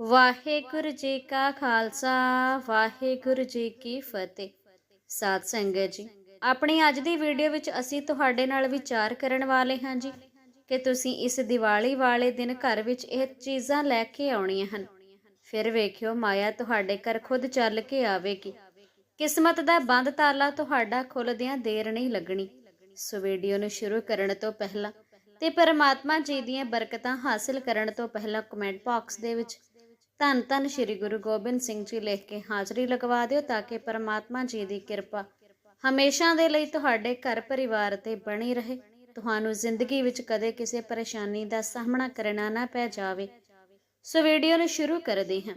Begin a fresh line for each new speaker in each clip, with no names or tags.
ਵਾਹਿਗੁਰੂ ਜੀ ਕਾ ਖਾਲਸਾ, ਵਾਹਿਗੁਰੂ ਜੀ ਕੀ ਫਤਿਹ। ਸਾਧ ਸੰਗਤ ਜੀ, ਆਪਣੀ ਅੱਜ ਦੀ ਵੀਡੀਓ ਵਿੱਚ ਅਸੀਂ ਤੁਹਾਡੇ ਨਾਲ ਵਿਚਾਰ ਕਰਨ ਵਾਲੇ ਹਾਂ ਜੀ ਕਿ ਤੁਸੀਂ ਇਸ ਦੀਵਾਲੀ ਵਾਲੇ ਦਿਨ ਘਰ ਵਿੱਚ ਇਹ ਚੀਜ਼ਾਂ ਲੈ ਕੇ ਆਉਣੀਆਂ ਹਨ। ਫਿਰ ਵੇਖਿਓ ਮਾਇਆ ਤੁਹਾਡੇ ਘਰ ਖੁਦ ਚੱਲ ਕੇ ਆਵੇਗੀ। ਕਿਸਮਤ ਦਾ ਬੰਦ ਤਾਲਾ ਤੁਹਾਡਾ ਖੁੱਲਦਿਆਂ ਦੇਰ ਨਹੀਂ ਲੱਗਣੀ। ਸੋ ਵੀਡੀਓ ਨੂੰ ਸ਼ੁਰੂ ਕਰਨ ਤੋਂ ਪਹਿਲਾਂ ਤੇ ਪਰਮਾਤਮਾ ਜੀ ਦੀਆਂ ਬਰਕਤਾਂ ਹਾਸਲ ਕਰਨ ਤੋਂ ਪਹਿਲਾਂ ਕਮੈਂਟ ਬਾਕਸ ਦੇ ਵਿੱਚ ਧੰਨ ਧੰਨ ਸ੍ਰੀ ਗੁਰੂ ਗੋਬਿੰਦ ਸਿੰਘ ਜੀ ਲਿਖ ਕੇ ਹਾਜ਼ਰੀ ਲਗਵਾ ਦਿਓ ਤਾਂ ਕਿ ਪਰਮਾਤਮਾ ਜੀ ਦੀ ਕਿਰਪਾ ਹਮੇਸ਼ਾ ਦੇ ਲਈ ਤੁਹਾਡੇ ਘਰ ਪਰਿਵਾਰ ਤੇ ਬਣੀ ਰਹੇ। ਤੁਹਾਨੂੰ ਜ਼ਿੰਦਗੀ ਵਿੱਚ ਕਦੇ ਕਿਸੇ ਪਰੇਸ਼ਾਨੀ ਦਾ ਸਾਹਮਣਾ ਕਰਨਾ ਨਾ ਪੈ ਜਾਵੇ। ਸੋ ਵੀਡੀਓ ਨੂੰ ਸ਼ੁਰੂ ਕਰਦੇ ਹਾਂ।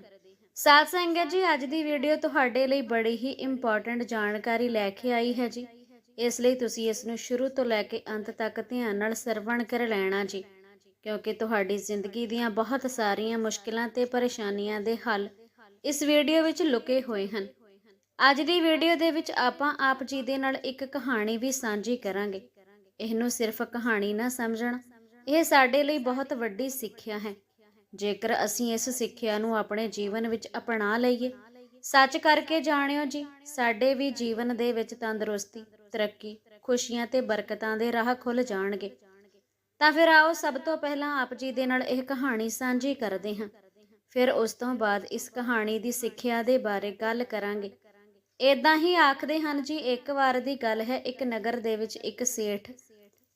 ਸਾਧ ਸੰਗਤ ਜੀ, ਅੱਜ ਦੀ ਵੀਡੀਓ ਤੁਹਾਡੇ ਲਈ ਬੜੀ ਹੀ ਇੰਪੋਰਟੈਂਟ ਜਾਣਕਾਰੀ ਲੈ ਕੇ ਆਈ ਹੈ ਜੀ। ਇਸ ਲਈ ਤੁਸੀਂ ਇਸ ਨੂੰ ਸ਼ੁਰੂ ਤੋਂ ਲੈ ਕੇ ਅੰਤ ਤੱਕ ਧਿਆਨ ਨਾਲ ਸਰਵਣ ਕਰ ਲੈਣਾ ਜੀ। ਕਿਉਂਕਿ ਤੁਹਾਡੀ ਜ਼ਿੰਦਗੀ ਦੀਆਂ ਬਹੁਤ ਸਾਰੀਆਂ ਮੁਸ਼ਕਿਲਾਂ ਤੇ ਪਰੇਸ਼ਾਨੀਆਂ ਦੇ ਹੱਲ ਇਸ ਵੀਡੀਓ ਵਿੱਚ ਲੁਕੇ ਹੋਏ ਹਨ। ਅੱਜ ਦੀ ਵੀਡੀਓ ਦੇ ਵਿੱਚ ਆਪਾਂ ਆਪ ਜੀ ਦੇ ਨਾਲ ਇੱਕ ਕਹਾਣੀ ਵੀ ਸਾਂਝੀ ਕਰਾਂਗੇ। ਇਹਨੂੰ ਸਿਰਫ ਕਹਾਣੀ ਨਾ ਸਮਝਣਾ, ਇਹ ਸਾਡੇ ਲਈ ਬਹੁਤ ਵੱਡੀ ਸਿੱਖਿਆ ਹੈ। ਜੇਕਰ ਅਸੀਂ ਇਸ ਸਿੱਖਿਆ ਨੂੰ ਆਪਣੇ ਜੀਵਨ ਵਿੱਚ ਅਪਣਾ ਲਈਏ, ਸੱਚ ਕਰਕੇ ਜਾਣਿਓ ਜੀ, ਸਾਡੇ ਵੀ ਜੀਵਨ ਦੇ ਵਿੱਚ ਤੰਦਰੁਸਤੀ, ਤਰੱਕੀ, ਖੁਸ਼ੀਆਂ ਤੇ ਬਰਕਤਾਂ ਦੇ ਰਾਹ ਖੁੱਲ ਜਾਣਗੇ। ਤਾਂ ਫਿਰ ਆਓ ਸਭ ਤੋਂ ਪਹਿਲਾਂ ਆਪ ਜੀ ਦੇ ਨਾਲ ਇਹ ਕਹਾਣੀ ਸਾਂਝੀ ਕਰਦੇ ਹਾਂ। ਫਿਰ ਉਸ ਤੋਂ ਬਾਅਦ ਇਸ ਕਹਾਣੀ ਦੀ ਸਿੱਖਿਆ ਦੇ ਬਾਰੇ ਗੱਲ ਕਰਾਂਗੇ। ਇਦਾਂ ਹੀ ਆਖਦੇ ਹਨ ਜੀ, ਇੱਕ ਵਾਰ ਦੀ ਗੱਲ ਹੈ, ਇੱਕ ਨਗਰ ਦੇ ਵਿੱਚ ਇੱਕ ਸੇਠ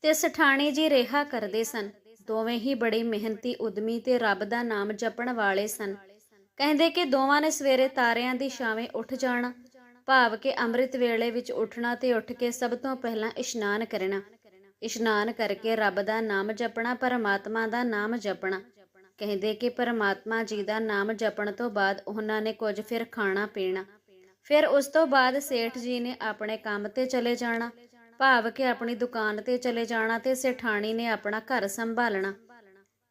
ਤੇ ਸਠਾਣੀ ਜੀ ਰਿਹਾ ਕਰਦੇ ਸਨ। ਦੋਵੇਂ ਹੀ ਬੜੀ ਮਿਹਨਤੀ, ਉਦਮੀ ਤੇ ਰੱਬ ਦਾ ਨਾਮ ਜਪਣ ਵਾਲੇ ਸਨ। ਕਹਿੰਦੇ ਕਿ ਦੋਵਾਂ ਨੇ ਸਵੇਰੇ ਤਾਰਿਆਂ ਦੀ ਛਾਵੇਂ ਉੱਠ ਜਾਣਾ, ਭਾਵ ਕਿ ਅੰਮ੍ਰਿਤ ਵੇਲੇ ਵਿੱਚ ਉੱਠਣਾ ਤੇ ਉੱਠ ਕੇ ਸਭ ਤੋਂ ਪਹਿਲਾਂ ਇਸ਼ਨਾਨ ਕਰਨਾ। ਇਸ਼ਨਾਨ ਕਰਕੇ ਰੱਬ ਦਾ ਨਾਮ ਜਪਣਾ, ਪਰਮਾਤਮਾ ਦਾ ਨਾਮ ਜਪਣਾ। ਕਹਿੰਦੇ ਕਿ ਪਰਮਾਤਮਾ ਜੀ ਦਾ ਨਾਮ ਜਪਣ ਤੋਂ ਬਾਅਦ ਉਹਨਾਂ ਨੇ ਕੁਝ ਫਿਰ ਖਾਣਾ ਪੀਣਾ। ਫਿਰ ਉਸ ਤੋਂ ਬਾਅਦ ਸੇਠ ਜੀ ਨੇ ਆਪਣੇ ਕੰਮ ਤੇ ਚਲੇ ਜਾਣਾ। ਭਾਵ ਕਿ ਆਪਣੀ ਦੁਕਾਨ ਤੇ ਚਲੇ ਜਾਣਾ ਤੇ ਸੇਠਾਣੀ ਨੇ ਆਪਣਾ ਘਰ ਸੰਭਾਲਣਾ।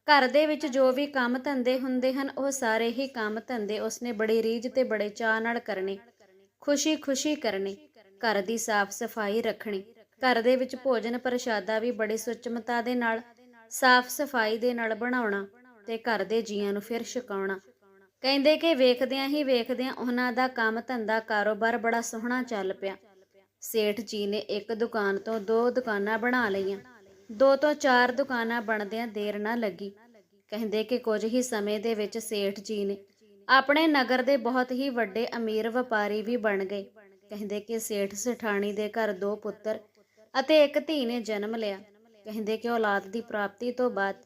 ਘਰ ਦੇ ਵਿੱਚ ਜੋ ਵੀ ਕੰਮ ਧੰਦੇ ਹੁੰਦੇ ਹਨ, ਉਹ ਸਾਰੇ ਹੀ ਕੰਮ ਧੰਦੇ ਉਸਨੇ ਬੜੀ ਰੀਝ ਤੇ ਬੜੇ ਚਾਅ ਨਾਲ ਕਰਨੇ। ਖੁਸ਼ੀ-ਖੁਸ਼ੀ ਕਰਨੀ। ਘਰ ਦੀ ਸਾਫ਼ ਸਫ਼ਾਈ ਰੱਖਣੀ। ਘਰ ਦੇ ਵਿੱਚ ਭੋਜਨ ਪ੍ਰਸ਼ਾਦਾ ਵੀ ਬੜੀ ਸੁਚਮਤਾ ਦੇ ਨਾਲ, ਸਾਫ਼ ਸਫ਼ਾਈ ਦੇ ਨਾਲ ਬਣਾਉਣਾ ਤੇ ਘਰ ਦੇ ਜੀਆਂ ਨੂੰ ਫਿਰ ਛਕਾਉਣਾ। ਕਹਿੰਦੇ ਕਿ ਵੇਖਦਿਆਂ ਹੀ ਵੇਖਦਿਆਂ ਉਹਨਾਂ ਦਾ ਕੰਮ ਧੰਦਾ ਕਾਰੋਬਾਰ ਬੜਾ ਸੋਹਣਾ ਚੱਲ ਪਿਆ। ਸੇਠ ਜੀ ਨੇ ਇੱਕ ਦੁਕਾਨ ਤੋਂ ਦੋ ਦੁਕਾਨਾਂ ਬਣਾ ਲਈਆਂ। ਦੋ ਤੋਂ ਚਾਰ ਦੁਕਾਨਾਂ ਬਣਦਿਆਂ ਦੇਰ ਨਾ ਲੱਗੀ। ਕਹਿੰਦੇ ਕਿ ਕੁਝ ਹੀ ਸਮੇਂ ਦੇ ਵਿੱਚ ਸੇਠ ਜੀ ਨੇ ਆਪਣੇ ਨਗਰ ਦੇ ਬਹੁਤ ਹੀ ਵੱਡੇ ਅਮੀਰ ਵਪਾਰੀ ਵੀ ਬਣ ਗਏ। ਕਹਿੰਦੇ ਕਿ ਸੇਠ ਸਠਾਣੀ ਦੇ ਘਰ ਦੋ ਪੁੱਤਰ ਅਤੇ ਇੱਕ ਧੀ ਨੇ ਜਨਮ ਲਿਆ। ਕਹਿੰਦੇ ਕਿ ਔਲਾਦ ਦੀ ਪ੍ਰਾਪਤੀ ਤੋਂ ਬਾਅਦ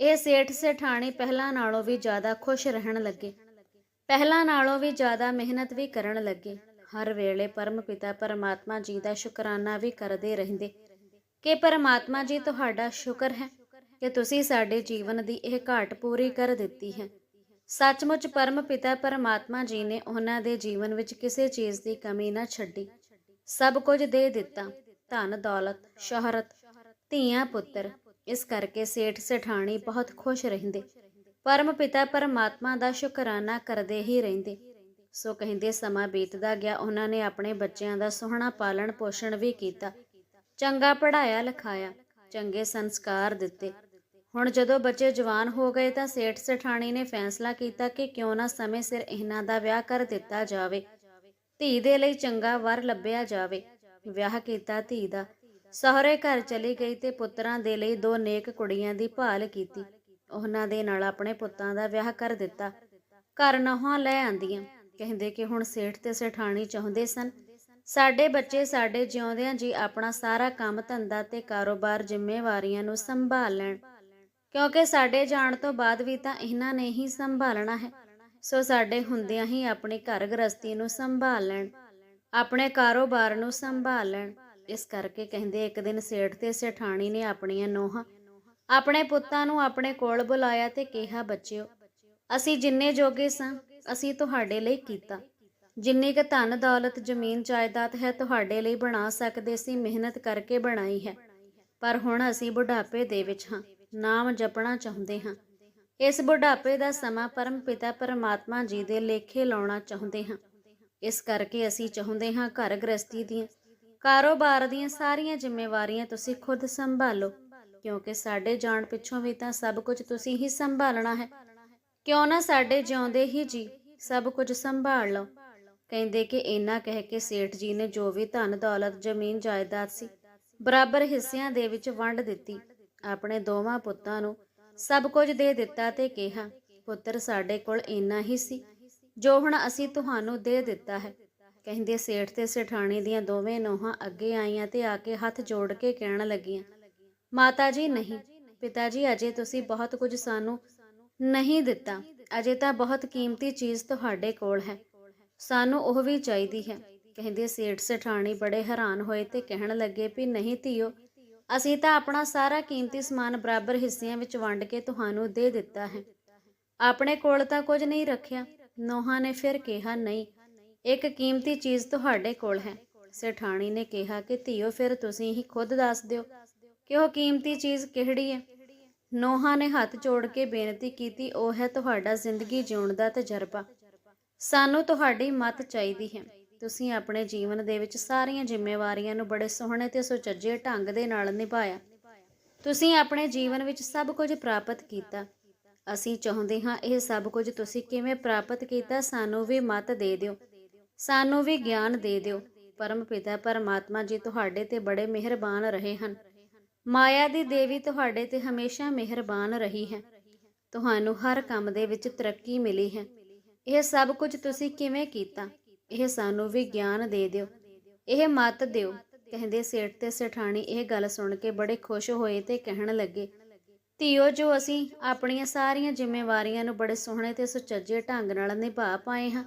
ਇਹ ਸੇਠ ਸੇਠਾਣੀ ਪਹਿਲਾਂ ਨਾਲੋਂ ਵੀ ਜ਼ਿਆਦਾ ਖੁਸ਼ ਰਹਿਣ ਲੱਗੇ। ਪਹਿਲਾਂ ਨਾਲੋਂ ਵੀ ਜ਼ਿਆਦਾ ਮਿਹਨਤ ਵੀ ਕਰਨ ਲੱਗੇ। ਹਰ ਵੇਲੇ ਪਰਮ ਪਿਤਾ ਪਰਮਾਤਮਾ ਜੀ ਦਾ ਸ਼ੁਕਰਾਨਾ ਵੀ ਕਰਦੇ ਰਹਿੰਦੇ। ਕਿ ਪਰਮਾਤਮਾ ਜੀ, ਤੁਹਾਡਾ ਸ਼ੁਕਰ ਹੈ ਕਿ ਤੁਸੀਂ ਸਾਡੇ ਜੀਵਨ ਦੀ ਇਹ ਘਾਟ ਪੂਰੀ ਕਰ ਦਿੱਤੀ ਹੈ। ਸੱਚਮੁੱਚ ਪਰਮ ਪਿਤਾ ਪਰਮਾਤਮਾ ਜੀ ਨੇ ਉਹਨਾਂ ਦੇ ਜੀਵਨ ਵਿੱਚ ਕਿਸੇ ਚੀਜ਼ ਦੀ ਕਮੀ ਨਾ ਛੱਡੀ। ਸਭ ਕੁਝ ਦੇ ਦਿੱਤਾ। ਧਨ, ਦੌਲਤ, ਸ਼ੋਹਰਤ, ਧੀਆਂ, ਪੁੱਤਰ। ਇਸ ਕਰਕੇ ਸੇਠ ਸਠਾਣੀ ਬਹੁਤ ਖੁਸ਼ ਰਹਿੰਦੇ। ਪਰਮ ਪਿਤਾ ਪਰਮਾਤਮਾ ਦਾ ਸ਼ੁਕਰਾਨਾ ਕਰਦੇ ਹੀ ਰਹਿੰਦੇ। ਸੋ ਕਹਿੰਦੇ ਸਮਾਂ ਬੀਤਦਾ ਗਿਆ, ਉਹਨਾਂ ਨੇ ਆਪਣੇ ਬੱਚਿਆਂ ਦਾ ਸੋਹਣਾ ਪਾਲਣ ਪੋਸ਼ਣ ਵੀ ਕੀਤਾ। ਚੰਗਾ ਪੜਾਇਆ ਲਿਖਾਇਆ, ਚੰਗੇ ਸੰਸਕਾਰ ਦਿੱਤੇ। ਹੁਣ ਜਦੋਂ ਬੱਚੇ ਜਵਾਨ ਹੋ ਗਏ ਤਾਂ ਸੇਠ ਸਠਾਣੀ ਨੇ ਫੈਸਲਾ ਕੀਤਾ ਕਿ ਕਿਉਂ ਨਾ ਸਮੇਂ ਸਿਰ ਇਹਨਾਂ ਦਾ ਵਿਆਹ ਕਰ ਦਿੱਤਾ ਜਾਵੇ। ਧੀ ਦੇ ਲਈ ਚੰਗਾ ਵਰ ਲੱਭਿਆ ਜਾਵੇ। ਵਿਆਹ ਕੀਤਾ ਧੀ ਦਾ। ਸਹੁਰੇ ਘਰ ਚਲੀ ਗਈ ਤੇ ਪੁੱਤਰਾਂ ਦੇ ਲਈ ਦੋ ਨੇਕ ਕੁੜੀਆਂ ਦੀ ਭਾਲ ਕੀਤੀ। ਉਹਨਾਂ ਦੇ ਨਾਲ ਆਪਣੇ ਪੁੱਤਾਂ ਦਾ ਵਿਆਹ ਕਰ ਦਿੱਤਾ। ਘਰ ਨਹਾਂ ਲੈ ਆਂਦੀਆਂ। ਕਹਿੰਦੇ ਕਿ ਹੁਣ ਸੇਠ ਤੇ ਸੇਠਾਣੀ ਚਾਹੁੰਦੇ ਸਨ। ਸਾਡੇ ਬੱਚੇ ਸਾਡੇ ਜਿਉਂਦਿਆਂ ਜੀ ਆਪਣਾ ਸਾਰਾ ਕੰਮ ਧੰਦਾ ਤੇ ਕਾਰੋਬਾਰ ਜ਼ਿੰਮੇਵਾਰੀਆਂ ਨੂੰ ਸੰਭਾਲ ਲੈਣ। ਕਿਉਂਕਿ ਸਾਡੇ ਜਾਣ ਤੋਂ ਬਾਅਦ ਵੀ ਤਾਂ ਇਹਨਾਂ ਨੇ ਹੀ ਸੰਭਾਲਣਾ ਹੈ। ਸੋ ਸਾਡੇ ਹੁੰਦਿਆਂ ਹੀ ਆਪਣੀ ਘਰ ਗ੍ਰਸਤੀ ਨੂੰ ਸੰਭਾਲ ਲੈਣ। ਆਪਣੇ ਕਾਰੋਬਾਰ ਨੂੰ ਸੰਭਾਲ ਲੈਣ ਇਸ ਕਰਕੇ ਕਹਿੰਦੇ ਇੱਕ ਦਿਨ ਸੇਠ ਤੇ ਸੇਠਾਣੀ ਨੇ ਆਪਣੀਆਂ ਨੋਹਾਂ ਆਪਣੇ ਪੁੱਤਾਂ ਨੂੰ ਆਪਣੇ ਕੋਲ ਬੁਲਾਇਆ ਤੇ ਕਿਹਾ, ਬੱਚਿਓ, ਅਸੀਂ ਜਿੰਨੇ ਜੋਗੇ ਸਾਂ, ਅਸੀਂ ਤੁਹਾਡੇ ਲਈ ਕੀਤਾ। ਜਿੰਨੀ ਕੁ ਧਨ ਦੌਲਤ ਜ਼ਮੀਨ ਜਾਇਦਾਦ ਹੈ, ਤੁਹਾਡੇ ਲਈ ਬਣਾ ਸਕਦੇ ਸੀ, ਮਿਹਨਤ ਕਰਕੇ ਬਣਾਈ ਹੈ। ਪਰ ਹੁਣ ਅਸੀਂ ਬੁਢਾਪੇ ਦੇ ਵਿੱਚ ਹਾਂ, ਨਾਮ ਜਪਣਾ ਚਾਹੁੰਦੇ ਹਾਂ। ਇਸ ਬੁਢਾਪੇ ਦਾ ਸਮਾਂ ਪਰਮ ਪਿਤਾ ਪਰਮਾਤਮਾ ਜੀ ਦੇ ਲੇਖੇ ਲਾਉਣਾ ਚਾਹੁੰਦੇ ਹਾਂ। ਇਸ ਕਰਕੇ ਅਸੀਂ ਚਾਹੁੰਦੇ ਹਾਂ ਘਰ ਗ੍ਰਸਤੀ ਦੀਆਂ ਕਾਰੋਬਾਰ ਦੀਆਂ ਸਾਰੀਆਂ ਜ਼ਿੰਮੇਵਾਰੀਆਂ ਤੁਸੀਂ ਖੁਦ ਸੰਭਾਲੋ, ਕਿਉਂਕਿ ਸਾਡੇ ਜਾਣ ਪਿੱਛੋਂ ਵੀ ਤਾਂ ਸਭ ਕੁਝ ਤੁਸੀਂ ਹੀ ਸੰਭਾਲਣਾ ਹੈ। ਕਿਉਂ ਨਾ ਸਾਡੇ ਜਿਉਂਦੇ ਹੀ ਜੀ ਸਭ ਕੁਝ ਸੰਭਾਲ ਲਓ। ਕਹਿੰਦੇ ਕਿ ਇੰਨਾ ਕਹਿ ਕੇ ਸੇਠ ਜੀ ਨੇ ਜੋ ਵੀ ਧਨ, ਦੌਲਤ, ਜ਼ਮੀਨ, ਜਾਇਦਾਦ ਸੀ, ਬਰਾਬਰ ਹਿੱਸਿਆਂ ਦੇ ਵਿੱਚ ਵੰਡ ਦਿੱਤੀ। ਆਪਣੇ ਦੋਵਾਂ ਪੁੱਤਾਂ ਨੂੰ ਸਭ ਕੁਝ ਦੇ ਦਿੱਤਾ ਤੇ ਕਿਹਾ, ਪੁੱਤਰ, ਸਾਡੇ ਕੋਲ ਇੰਨਾ ਹੀ ਸੀ। ਜੋ ਹੁਣ ਅਸੀਂ ਤੁਹਾਨੂੰ ਦੇ ਦਿੱਤਾ ਹੈ। ਕਹਿੰਦੇ ਸੇਠ ਤੇ ਸੇਠਾਣੀ ਦੀਆਂ ਦੋਵੇਂ ਨੋਹਾਂ ਅੱਗੇ ਆਈਆਂ ਤੇ ਆ ਕੇ ਹੱਥ ਜੋੜ ਕੇ ਕਹਿਣ ਲੱਗੀਆਂ, ਮਾਤਾ ਜੀ ਨਹੀਂ, ਪਿਤਾ ਜੀ ਅਜੇ ਤੁਸੀਂ ਬਹੁਤ ਕੁਝ ਸਾਨੂੰ ਨਹੀਂ ਦਿੱਤਾ। ਅਜੇ ਤਾਂ ਬਹੁਤ ਕੀਮਤੀ ਚੀਜ਼ ਤੁਹਾਡੇ ਕੋਲ ਹੈ। ਸਾਨੂੰ ਉਹ ਵੀ ਚਾਹੀਦੀ ਹੈ। ਕਹਿੰਦੇ ਸੇਠ ਸੇਠਾਣੀ ਬੜੇ ਹੈਰਾਨ ਹੋਏ ਤੇ ਕਹਿਣ ਲੱਗੇ ਵੀ ਨਹੀਂ ਧੀਓ, ਅਸੀਂ ਤਾਂ ਆਪਣਾ ਸਾਰਾ ਕੀਮਤੀ ਸਮਾਨ ਬਰਾਬਰ ਹਿੱਸਿਆਂ ਵਿੱਚ ਵੰਡ ਕੇ ਤੁਹਾਨੂੰ ਦੇ ਦਿੱਤਾ ਹੈ। ਆਪਣੇ ਕੋਲ ਤਾਂ ਕੁਝ ਨਹੀਂ ਰੱਖਿਆ। ਨੋਹਾਂ ਨੇ ਫਿਰ ਕਿਹਾ, ਨਹੀਂ, ਇੱਕ ਕੀਮਤੀ ਚੀਜ਼ ਤੁਹਾਡੇ ਕੋਲ ਹੈ। ਸੇਠਾਣੀ ਨੇ ਕਿਹਾ ਕਿ, ਧੀਓ, ਫਿਰ ਤੁਸੀਂ ਹੀ ਖੁਦ ਦੱਸ ਦਿਓ ਕਿ ਉਹ ਕੀਮਤੀ ਚੀਜ਼ ਕਿਹੜੀ ਹੈ? ਨੋਹਾਂ ਨੇ ਹੱਥ ਜੋੜ ਕੇ ਬੇਨਤੀ ਕੀਤੀ, ਉਹ ਹੈ ਤੁਹਾਡਾ ਜ਼ਿੰਦਗੀ ਜਿਉਣ ਦਾ ਤਜਰਬਾ। ਸਾਨੂੰ ਤੁਹਾਡੀ ਮਤ ਚਾਹੀਦੀ ਹੈ। ਤੁਸੀਂ ਆਪਣੇ ਜੀਵਨ ਦੇ ਵਿੱਚ ਸਾਰੀਆਂ ਜ਼ਿੰਮੇਵਾਰੀਆਂ ਨੂੰ ਬੜੇ ਸੋਹਣੇ ਤੇ ਸੁਚੱਜੇ ਢੰਗ ਦੇ ਨਾਲ ਨਿਭਾਇਆ। ਤੁਸੀਂ ਆਪਣੇ ਜੀਵਨ ਵਿੱਚ ਸਭ ਕੁਝ ਪ੍ਰਾਪਤ ਕੀਤਾ। ਅਸੀਂ ਚਾਹੁੰਦੇ ਹਾਂ ਇਹ ਸਭ ਕੁਝ ਤੁਸੀਂ ਕਿਵੇਂ ਪ੍ਰਾਪਤ ਕੀਤਾ ਸਾਨੂੰ ਵੀ ਮਤ ਦੇ ਦਿਓ। ਸਾਨੂੰ ਵੀ ਗਿਆਨ ਦੇ ਦਿਓ। ਪਰਮ ਪਿਤਾ, ਪਰਮਾਤਮਾ ਜੀ ਤੁਹਾਡੇ ਤੇ ਬੜੇ ਮਿਹਰਬਾਨ ਰਹੇ ਹਨ। ਮਾਇਆ ਦੀ ਦੇਵੀ ਤੁਹਾਡੇ ਤੇ ਹਮੇਸ਼ਾ ਮਿਹਰਬਾਨ ਰਹੀ ਹੈ। ਤੁਹਾਨੂੰ ਹਰ ਕੰਮ ਦੇ ਵਿੱਚ ਤਰੱਕੀ ਮਿਲੀ ਹੈ। ਇਹ ਸਭ ਕੁਝ ਤੁਸੀਂ ਕਿਵੇਂ ਕੀਤਾ? ਇਹ ਸਾਨੂੰ ਵੀ ਗਿਆਨ ਦੇ ਦਿਓ। ਇਹ ਮਤ ਦਿਓ। ਕਹਿੰਦੇ ਸੇਠ ਤੇ ਸੇਠਾਣੀ ਇਹ ਗੱਲ ਸੁਣ ਕੇ ਬੜੇ ਖੁਸ਼ ਹੋਏ ਤੇ ਕਹਿਣ ਲੱਗੇ ਧੀਓ, ਜੋ ਅਸੀਂ ਆਪਣੀਆਂ ਸਾਰੀਆਂ ਜ਼ਿੰਮੇਵਾਰੀਆਂ ਨੂੰ ਬੜੇ ਸੋਹਣੇ ਤੇ ਸੁਚੱਜੇ ਢੰਗ ਨਾਲ ਨਿਭਾ ਪਾਏ ਹਾਂ,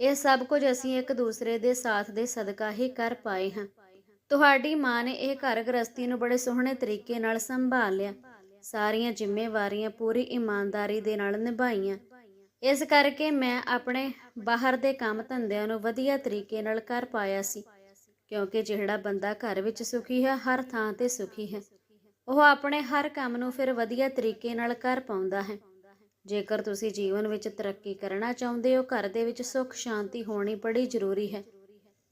ਇਹ ਸਭ ਕੁਝ ਅਸੀਂ ਇੱਕ ਦੂਸਰੇ ਦੇ ਸਾਥ ਦੇ ਸਦਕਾ ਹੀ ਕਰ ਪਾਏ ਹਾਂ। ਤੁਹਾਡੀ ਮਾਂ ਨੇ ਇਹ ਘਰ ਗ੍ਰਸਤੀ ਨੂੰ ਬੜੇ ਸੋਹਣੇ ਤਰੀਕੇ ਨਾਲ ਸੰਭਾਲ ਲਿਆ ਸਾਰੀਆਂ ਜ਼ਿੰਮੇਵਾਰੀਆਂ ਪੂਰੀ ਇਮਾਨਦਾਰੀ ਦੇ ਨਾਲ ਨਿਭਾਈਆਂ। ਇਸ ਕਰਕੇ ਮੈਂ ਆਪਣੇ ਬਾਹਰ ਦੇ ਕੰਮ ਧੰਦਿਆਂ ਨੂੰ ਵਧੀਆ ਤਰੀਕੇ ਨਾਲ ਕਰ ਪਾਇਆ ਸੀ, ਕਿਉਂਕਿ ਜਿਹੜਾ ਬੰਦਾ ਘਰ ਵਿੱਚ ਸੁਖੀ ਹੈ, ਹਰ ਥਾਂ ਤੇ ਸੁਖੀ ਹੈ। ਉਹ ਆਪਣੇ ਹਰ ਕੰਮ ਨੂੰ ਫਿਰ ਵਧੀਆ ਤਰੀਕੇ ਨਾਲ ਕਰ ਪਾਉਂਦਾ ਹੈ। ਜੇਕਰ ਤੁਸੀਂ ਜੀਵਨ ਵਿੱਚ ਤਰੱਕੀ ਕਰਨਾ ਚਾਹੁੰਦੇ ਹੋ, ਘਰ ਦੇ ਵਿੱਚ ਸੁੱਖ, ਸ਼ਾਂਤੀ ਹੋਣੀ ਬੜੀ ਜ਼ਰੂਰੀ ਹੈ।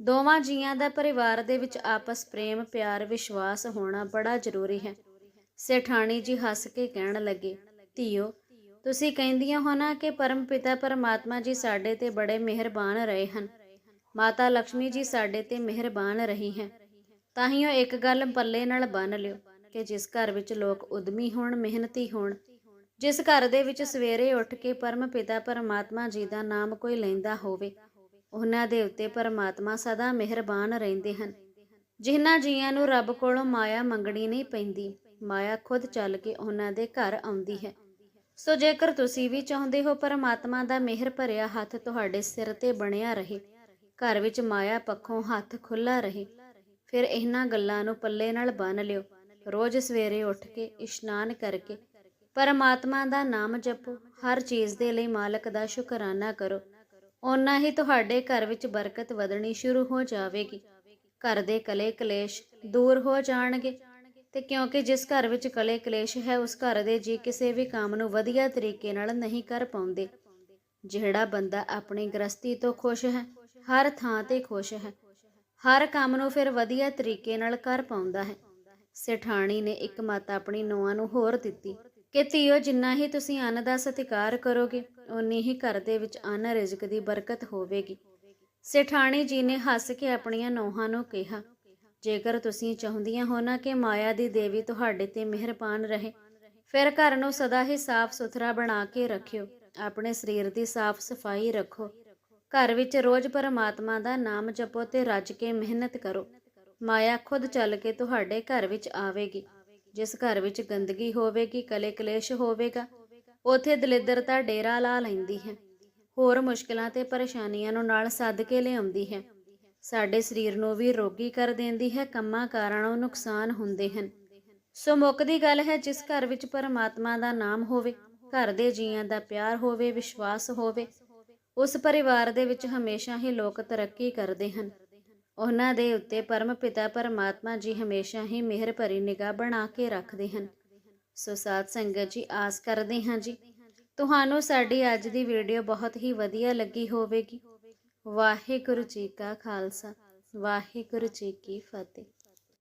ਦੋਵਾਂ ਜੀਆਂ ਦਾ ਪਰਿਵਾਰ ਦੇ ਵਿੱਚ ਆਪਸ ਪ੍ਰੇਮ, ਪਿਆਰ, ਵਿਸ਼ਵਾਸ ਹੋਣਾ ਬੜਾ ਜ਼ਰੂਰੀ ਹੈ। ਸੇਠਾਣੀ ਜੀ ਹੱਸ ਕੇ ਕਹਿਣ ਲੱਗੇ, ਧੀਓ, ਤੁਸੀਂ ਕਹਿੰਦੀਆਂ ਹੋ ਨਾ ਕਿ ਪਰਮ ਪਿਤਾ ਪਰਮਾਤਮਾ ਜੀ ਸਾਡੇ ਤੇ ਬੜੇ ਮਿਹਰਬਾਨ ਰਹੇ ਹਨ। ਮਾਤਾ ਲక్ష్ਮੀ ਜੀ ਸਾਡੇ ਤੇ ਮਿਹਰਬਾਨ ਰਹੀ ਹੈ। ਤਾਂ ਹੀ ਉਹ ਇੱਕ ਗੱਲ ਪੱਲੇ ਨਾਲ ਬੰਨ ਲਿਓ। ਕਿ ਜਿਸ ਘਰ ਵਿੱਚ ਲੋਕ ਉਦਮੀ ਹੋਣ, ਮਿਹਨਤੀ ਹੋਣ, ਜਿਸ ਘਰ ਦੇ ਵਿੱਚ ਸਵੇਰੇ ਉੱਠ ਕੇ ਪਰਮ ਪਿਤਾ ਪਰਮਾਤਮਾ ਜੀ ਦਾ ਨਾਮ ਕੋਈ ਲੈਂਦਾ ਹੋਵੇ, ਉਹਨਾਂ ਦੇ ਉੱਤੇ ਪਰਮਾਤਮਾ ਸਦਾ ਮਿਹਰਬਾਨ ਰਹਿੰਦੇ ਹਨ। ਜਿਨ੍ਹਾਂ ਜੀਆਂ ਨੂੰ ਰੱਬ ਕੋਲੋਂ ਮਾਇਆ ਮੰਗਣੀ ਨਹੀਂ ਪੈਂਦੀ, ਮਾਇਆ ਖੁਦ ਚੱਲ ਕੇ ਉਹਨਾਂ ਦੇ ਘਰ ਆਉਂਦੀ ਹੈ। ਸੋ ਜੇਕਰ ਤੁਸੀਂ ਵੀ ਚਾਹੁੰਦੇ ਹੋ ਪਰਮਾਤਮਾ ਦਾ ਮਿਹਰ ਭਰਿਆ ਹੱਥ ਤੁਹਾਡੇ ਸਿਰ ਤੇ ਬਣਿਆ ਰਹੇ, ਘਰ ਵਿੱਚ ਮਾਇਆ ਪੱਖੋਂ ਹੱਥ ਖੁੱਲਾ ਰਹੇ, ਫਿਰ ਇਹਨਾਂ ਗੱਲਾਂ ਨੂੰ ਪੱਲੇ ਨਾਲ ਬੰਨ ਲਿਓ। ਰੋਜ਼ ਸਵੇਰੇ ਉੱਠ ਕੇ ਇਸ਼ਨਾਨ ਕਰਕੇ ਪਰਮਾਤਮਾ ਦਾ ਨਾਮ ਜਪੋ, ਹਰ ਚੀਜ਼ ਦੇ ਲਈ ਮਾਲਕ ਦਾ ਸ਼ੁਕਰਾਨਾ ਕਰੋ। ਓਨਾ ਹੀ ਤੁਹਾਡੇ ਘਰ ਵਿੱਚ ਬਰਕਤ ਵਧਣੀ ਸ਼ੁਰੂ ਹੋ ਜਾਵੇਗੀ। ਘਰ ਦੇ ਕਲੇ ਕਲੇਸ਼ ਦੂਰ ਹੋ ਜਾਣਗੇ ਤੇ ਕਿਉਂਕਿ ਜਿਸ ਘਰ ਵਿੱਚ ਕਲੇ ਕਲੇਸ਼ ਹੈ, ਉਸ ਘਰ ਦੇ ਜੀ ਕਿਸੇ ਵੀ ਕੰਮ ਨੂੰ ਵਧੀਆ ਤਰੀਕੇ ਨਾਲ ਨਹੀਂ ਕਰ ਪਾਉਂਦੇ। ਜਿਹੜਾ ਬੰਦਾ ਆਪਣੀ ਗ੍ਰਸਤੀ ਤੋਂ ਖੁਸ਼ ਹੈ, ਹਰ ਥਾਂ ਤੇ ਖੁਸ਼ ਹੈ, ਹਰ ਕੰਮ ਨੂੰ ਫਿਰ ਵਧੀਆ ਤਰੀਕੇ ਨਾਲ ਕਰ ਪਾਉਂਦਾ ਹੈ। ਸੇਠਾਣੀ ਨੇ ਇੱਕ ਮਤ ਆਪਣੀ ਨੂੰਹਾਂ ਨੂੰ ਹੋਰ ਦਿੱਤੀ ਕਿ ਧੀਓ ਜਿੰਨਾ ਹੀ ਤੁਸੀਂ ਅੰਨ ਦਾ ਸਤਿਕਾਰ ਕਰੋਗੇ ਉਨੀ ਹੀ ਘਰ ਦੇ ਵਿੱਚ ਅੰਨ ਰਿਜ਼ਕ ਦੀ ਬਰਕਤ ਹੋਵੇਗੀ। ਸੇਠਾਣੀ ਜੀ ਨੇ ਹੱਸ ਕੇ ਆਪਣੀਆਂ ਨੂੰਹਾਂ ਨੂੰ ਕਿਹਾ ਜੇਕਰ ਤੁਸੀਂ ਚਾਹੁੰਦੀਆਂ ਹੋ ਨਾ ਕਿ ਮਾਇਆ ਦੀ ਦੇਵੀ ਤੁਹਾਡੇ ਤੇ ਮਿਹਰਬਾਨ ਰਹੇ ਫਿਰ ਘਰ ਨੂੰ ਸਦਾ ਹੀ ਸਾਫ਼ ਸੁਥਰਾ ਬਣਾ ਕੇ ਰੱਖਿਓ ਆਪਣੇ ਸਰੀਰ ਦੀ ਸਾਫ਼ ਸਫ਼ਾਈ ਰੱਖੋ। ਘਰ ਵਿੱਚ ਰੋਜ਼ ਪਰਮਾਤਮਾ ਦਾ ਨਾਮ ਜਪੋ ਤੇ ਰੱਜ ਕੇ ਮਿਹਨਤ ਕਰੋ। ਮਾਇਆ ਖੁਦ ਚੱਲ ਕੇ ਤੁਹਾਡੇ ਘਰ ਵਿੱਚ ਆਵੇਗੀ। ਜਿਸ ਘਰ ਵਿੱਚ ਗੰਦਗੀ ਹੋਵੇਗੀ ਕਲੇ ਕਲੇਸ਼ ਹੋਵੇਗਾ, ਉਥੇ ਦਲਿੱਦਰਤਾ ਡੇਰਾ ਲਾ ਲੈਂਦੀ ਹੈ। ਹੋਰ ਮੁਸ਼ਕਲਾਂ ਤੇ ਪਰੇਸ਼ਾਨੀਆਂ ਨੂੰ ਨਾਲ ਸੱਦ ਕੇ ਲਿਆਉਂਦੀ ਹੈ। ਸਾਡੇ ਸਰੀਰ ਨੂੰ ਵੀ ਰੋਗੀ ਕਰ ਦਿੰਦੀ ਹੈ, ਕੰਮਾਂ ਕਾਰਣੋਂ ਨੁਕਸਾਨ ਹੁੰਦੇ ਹਨ। ਸੋ ਮੁੱਕ ਦੀ ਗੱਲ ਹੈ, ਜਿਸ ਘਰ ਵਿੱਚ ਪਰਮਾਤਮਾ ਦਾ ਨਾਮ ਹੋਵੇ, ਘਰ ਦੇ ਜੀਆਂ ਦਾ ਪਿਆਰ ਹੋਵੇ, ਵਿਸ਼ਵਾਸ ਹੋਵੇ, ਉਸ ਪਰਿਵਾਰ ਦੇ ਵਿੱਚ ਹਮੇਸ਼ਾ ਹੀ ਲੋਕ ਤਰੱਕੀ ਕਰਦੇ ਹਨ। ਉਹਨਾਂ ਦੇ ਉੱਤੇ ਪਰਮ ਪਿਤਾ ਪਰਮਾਤਮਾ ਜੀ ਹਮੇਸ਼ਾ ਹੀ ਮਿਹਰ ਭਰੀ ਨਿਗਾਹ ਬਣਾ ਕੇ ਰੱਖਦੇ ਹਨ। ਸੋ ਸਾਧ ਸੰਗਤ ਜੀ, ਆਸ ਕਰਦੇ ਹਾਂ ਜੀ, ਤੁਹਾਨੂੰ ਸਾਡੀ ਅੱਜ ਦੀ ਵੀਡੀਓ ਬਹੁਤ ਹੀ ਵਧੀਆ ਲੱਗੀ ਹੋਵੇਗੀ। ਵਾਹਿਗੁਰੂ ਜੀ ਕਾ ਖਾਲਸਾ, ਵਾਹਿਗੁਰੂ ਜੀ ਕੀ ਫਤਿਹ।